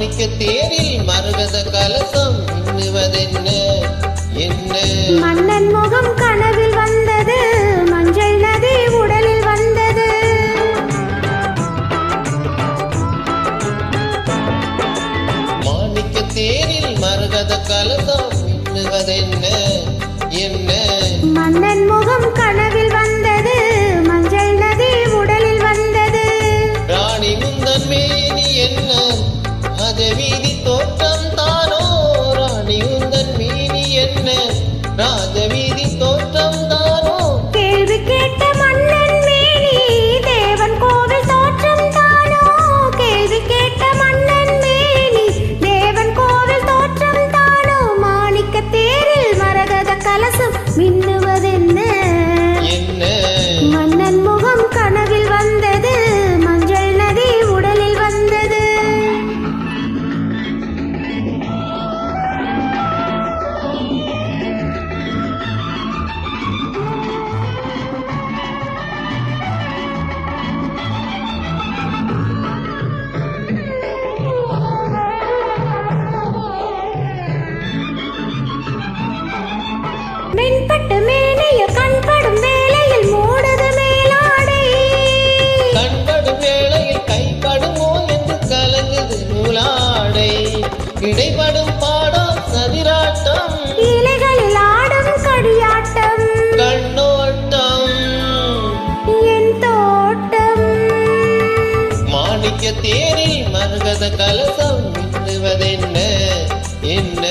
மாணிக்க தேரில் மருகத கலசம் மின்னுவதென்ன? என்ன? மன்னன் முகம் கனவில் வந்தது மஞ்சள் நதி உடலில் வந்தது. மாணிக்க தேரில் மருகத கலசம் மின்னுவதென்ன? என்ன? ರಾಜವೀ மென்பட்டு மேனைய கண்படும் வேளையில் மூடுது மேலாடை. கண்படும் வேளையில் கைப்படுமோ என்று கலங்குது நூலாடை. இடைப்படும் பாடம் சதிராட்டம். இலைகளில் ஆடும் கடியாட்டம். கண்ணோட்டம். என் தோட்டம். மாணிக்க தேரில் மருகத கலசம் மின்னுவதென்ன என்ன?